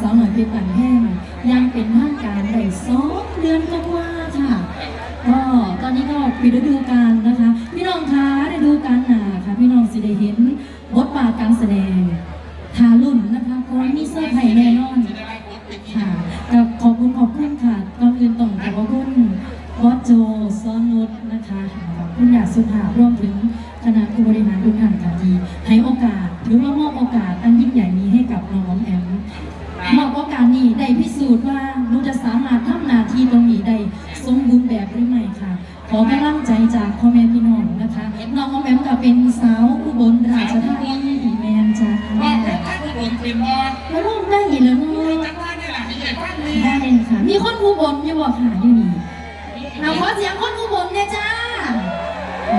สาวหน่อยเพชรบันแห้งยังเป็นทางการได้สองเดือนกว่าๆค่ะก็ตอนนี้ก็ปิดฤดูกาลนะคะ พี่น้องคะฤดูกาลหนาค่ะพี่น้องสิได้เห็นบทบาทการแสดงทารุ่นนะคะเพราะมีเสื้อไผ่แน่นอนค่ะกับขอบคุณขอบคุณค่ะก่อนอื่นต้องขอบคุณบอสโจซอนุชนะคะขอบคุณอยากสุภาพรวมถึงคณะผู้บริหารทุกท่านค่ะ สูจน์ว่าหนูจะสามารถทำหน้าที่ตรงนี้ได้สมบูรณ์แบบหรือไม่ค่ะ ขอกำลังใจจากพ่อแม่พี่น้องนะคะน้องออมแอมก็เป็นสาวอุบลราชธานีแมนจ้าบอกให้ท่านผู้บนเป็นว่าแล้วลูกได้ยินแล้วเนาะจังหวะนี่แหละที่ใหญ่ฟังนี่ได้ค่ะ มีคนอุบลอยู่บอกค่ะอยู่นี่เอาขอเสียงคนอุบลเนี่ยจ้าโอ้